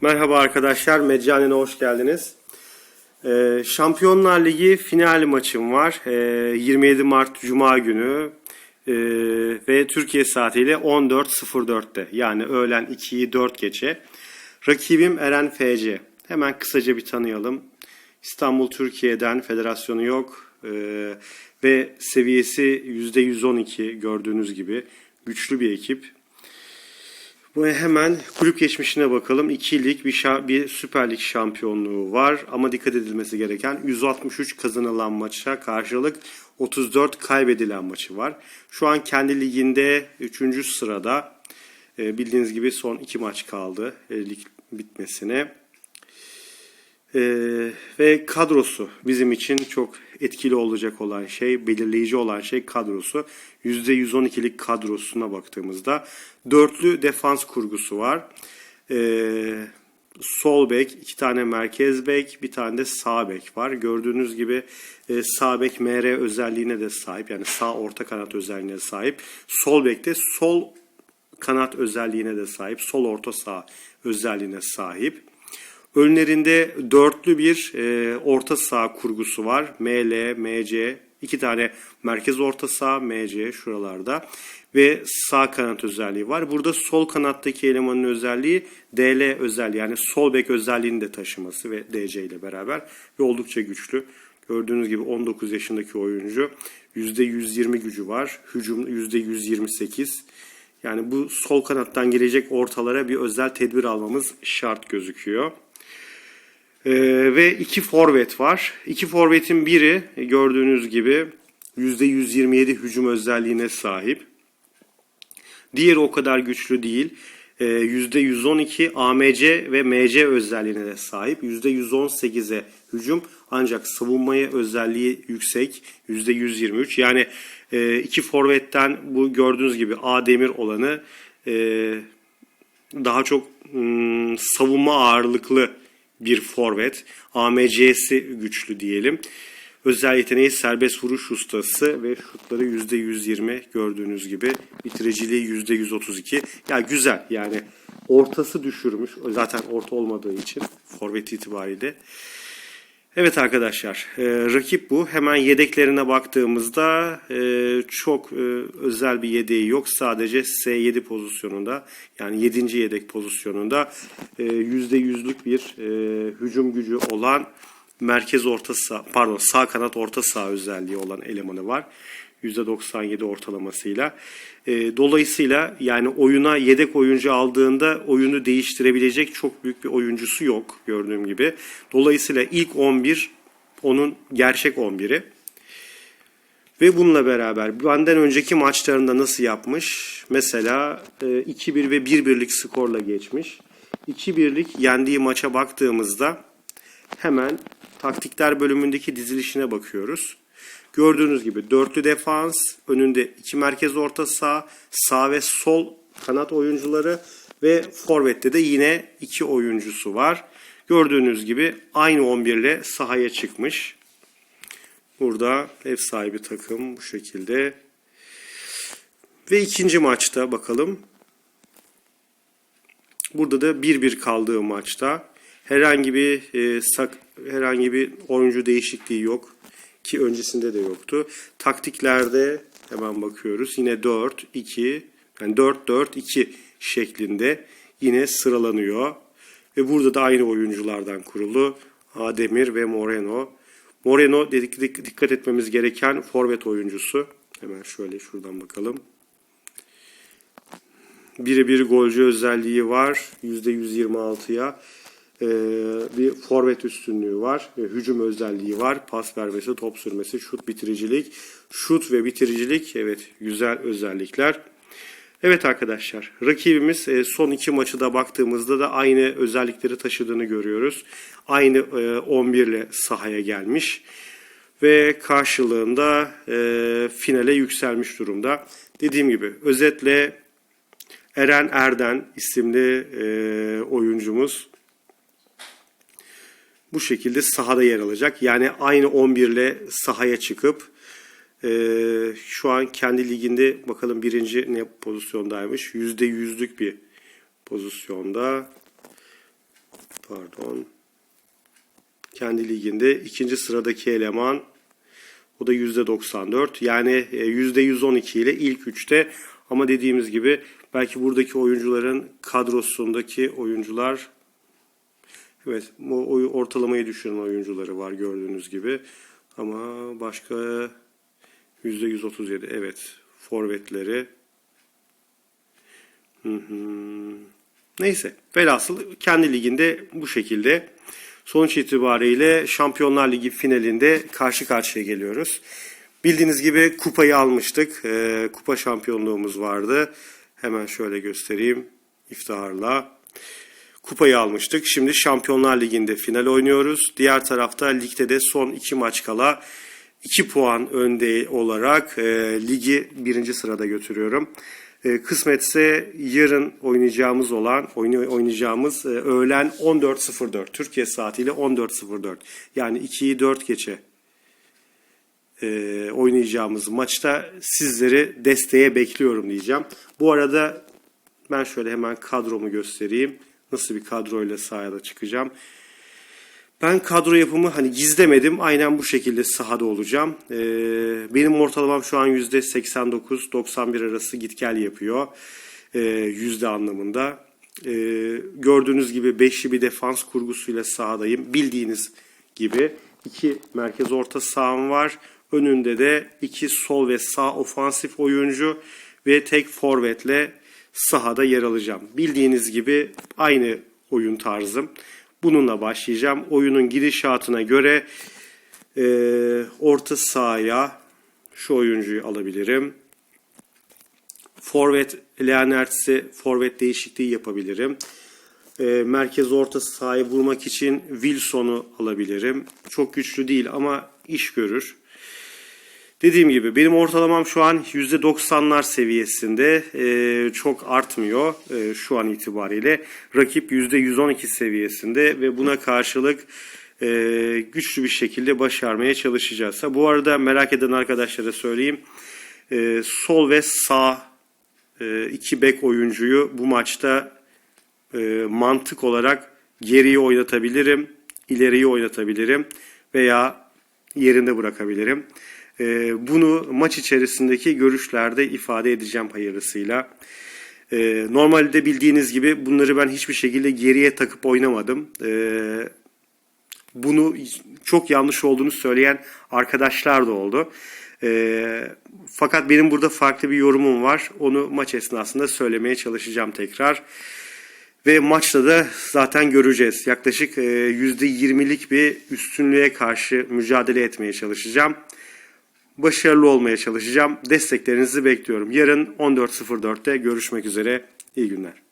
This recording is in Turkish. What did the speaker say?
Merhaba arkadaşlar, Meccanen'e hoş geldiniz. Ee, Şampiyonlar Ligi final maçım var. Ee, 27 Mart Cuma günü Ee, ve Türkiye saatiyle 14.04'te yani öğlen 2'yi 4 geçe. Rakibim Eren FC. Hemen kısaca bir tanıyalım. İstanbul Türkiye'den federasyonu yok Ee, ve seviyesi %112 gördüğünüz gibi güçlü bir ekip. Bu hemen kulüp geçmişine bakalım. 2 lig bir, şa- bir Süper şampiyonluğu var ama dikkat edilmesi gereken 163 kazanılan maça karşılık 34 kaybedilen maçı var. Şu an kendi liginde 3. sırada. E, bildiğiniz gibi son 2 maç kaldı e, lig bitmesine. Ee, ve kadrosu bizim için çok etkili olacak olan şey, belirleyici olan şey kadrosu. %112'lik kadrosuna baktığımızda dörtlü defans kurgusu var. Ee, sol bek, iki tane merkez bek, bir tane de sağ bek var. Gördüğünüz gibi e, sağ bek MR özelliğine de sahip. Yani sağ orta kanat özelliğine sahip. Sol bek de sol kanat özelliğine de sahip. Sol orta sağ özelliğine sahip. Önlerinde dörtlü bir e, orta saha kurgusu var. ML, MC, iki tane merkez orta saha, MC şuralarda ve sağ kanat özelliği var. Burada sol kanattaki elemanın özelliği DL özelliği yani sol bek özelliğini de taşıması ve DC ile beraber ve oldukça güçlü. Gördüğünüz gibi 19 yaşındaki oyuncu %120 gücü var. Hücum %128. Yani bu sol kanattan gelecek ortalara bir özel tedbir almamız şart gözüküyor. Ee, ve iki forvet var. İki forvetin biri gördüğünüz gibi %127 hücum özelliğine sahip. Diğeri o kadar güçlü değil. Ee, %112 AMC ve MC özelliğine de sahip. %118'e hücum ancak savunmaya özelliği yüksek. %123. Yani e, iki forvetten bu gördüğünüz gibi A demir olanı e, daha çok hmm, savunma ağırlıklı bir forvet. AMC'si güçlü diyelim. Özel yeteneği serbest vuruş ustası ve şutları %120 gördüğünüz gibi. Bitiriciliği %132. Ya güzel yani ortası düşürmüş. Zaten orta olmadığı için forvet itibariyle. Evet arkadaşlar, e, rakip bu. Hemen yedeklerine baktığımızda e, çok e, özel bir yedeği yok. Sadece S7 pozisyonunda, yani 7. yedek pozisyonunda e, %100'lük bir e, hücum gücü olan merkez orta saha, pardon sağ kanat orta saha özelliği olan elemanı var. %97 ortalamasıyla. E, dolayısıyla yani oyuna yedek oyuncu aldığında oyunu değiştirebilecek çok büyük bir oyuncusu yok gördüğüm gibi. Dolayısıyla ilk 11 onun gerçek 11'i. Ve bununla beraber benden önceki maçlarında nasıl yapmış? Mesela e, 2-1 ve 1-1'lik skorla geçmiş. 2-1'lik yendiği maça baktığımızda hemen taktikler bölümündeki dizilişine bakıyoruz. Gördüğünüz gibi dörtlü defans, önünde iki merkez orta saha, sağ ve sol kanat oyuncuları ve forvette de yine iki oyuncusu var. Gördüğünüz gibi aynı 11 ile sahaya çıkmış. Burada ev sahibi takım bu şekilde. Ve ikinci maçta bakalım. Burada da 1-1 kaldığı maçta herhangi bir e, sak, herhangi bir oyuncu değişikliği yok ki öncesinde de yoktu. Taktiklerde hemen bakıyoruz. Yine 4 2 yani 4 4 2 şeklinde yine sıralanıyor. Ve burada da aynı oyunculardan kurulu. Ademir ve Moreno. Moreno dedik dikkat etmemiz gereken forvet oyuncusu. Hemen şöyle şuradan bakalım. Birebir golcü özelliği var. %126'ya e, bir forvet üstünlüğü var. E, hücum özelliği var. Pas vermesi, top sürmesi, şut bitiricilik. Şut ve bitiricilik evet güzel özellikler. Evet arkadaşlar rakibimiz e, son iki maçı da baktığımızda da aynı özellikleri taşıdığını görüyoruz. Aynı e, 11 ile sahaya gelmiş ve karşılığında e, finale yükselmiş durumda. Dediğim gibi özetle Eren Erden isimli e, oyuncumuz bu şekilde sahada yer alacak. Yani aynı 11 ile sahaya çıkıp e, şu an kendi liginde bakalım birinci ne pozisyondaymış. Yüzde yüzlük bir pozisyonda. Pardon. Kendi liginde ikinci sıradaki eleman o da %94. Yani e, %112 ile ilk üçte ama dediğimiz gibi belki buradaki oyuncuların kadrosundaki oyuncular evet ortalamayı düşüren oyuncuları var gördüğünüz gibi. Ama başka %137 evet forvetleri. Neyse velhasıl kendi liginde bu şekilde sonuç itibariyle Şampiyonlar Ligi finalinde karşı karşıya geliyoruz. Bildiğiniz gibi kupayı almıştık. Ee, kupa şampiyonluğumuz vardı. Hemen şöyle göstereyim iftiharla. Kupayı almıştık. Şimdi Şampiyonlar Ligi'nde final oynuyoruz. Diğer tarafta ligde de son iki maç kala 2 puan önde olarak e, ligi birinci sırada götürüyorum. E, kısmetse yarın oynayacağımız olan oyna- oynayacağımız e, öğlen 14.04 Türkiye saatiyle 14.04 yani 2'yi 4 geçe e, oynayacağımız maçta sizleri desteğe bekliyorum diyeceğim. Bu arada ben şöyle hemen kadromu göstereyim. Nasıl bir kadroyla sahada çıkacağım. Ben kadro yapımı hani gizlemedim. Aynen bu şekilde sahada olacağım. Ee, benim ortalamam şu an %89-91 arası git gel yapıyor. Ee, yüzde anlamında. Ee, gördüğünüz gibi beşli bir defans kurgusuyla sahadayım. Bildiğiniz gibi iki merkez orta saham var. Önünde de iki sol ve sağ ofansif oyuncu ve tek forvetle sahada yer alacağım. Bildiğiniz gibi aynı oyun tarzım. Bununla başlayacağım. Oyunun gidişatına göre e, orta sahaya şu oyuncuyu alabilirim. Forvet Leanerts'i forvet değişikliği yapabilirim. E, merkez orta sahayı vurmak için Wilson'u alabilirim. Çok güçlü değil ama iş görür. Dediğim gibi benim ortalamam şu an %90'lar seviyesinde Ee, çok artmıyor ee, şu an itibariyle. Rakip %112 seviyesinde ve buna karşılık e, güçlü bir şekilde başarmaya çalışacağız. Bu arada merak eden arkadaşlara söyleyeyim. Ee, sol ve sağ e, iki bek oyuncuyu bu maçta e, mantık olarak geriye oynatabilirim, ileriye oynatabilirim veya yerinde bırakabilirim. E, bunu maç içerisindeki görüşlerde ifade edeceğim hayırlısıyla. E, normalde bildiğiniz gibi bunları ben hiçbir şekilde geriye takıp oynamadım. E, bunu çok yanlış olduğunu söyleyen arkadaşlar da oldu. Fakat benim burada farklı bir yorumum var. Onu maç esnasında söylemeye çalışacağım tekrar. Ve maçta da zaten göreceğiz. Yaklaşık e, %20'lik bir üstünlüğe karşı mücadele etmeye çalışacağım. Başarılı olmaya çalışacağım. Desteklerinizi bekliyorum. Yarın 14.04'te görüşmek üzere. İyi günler.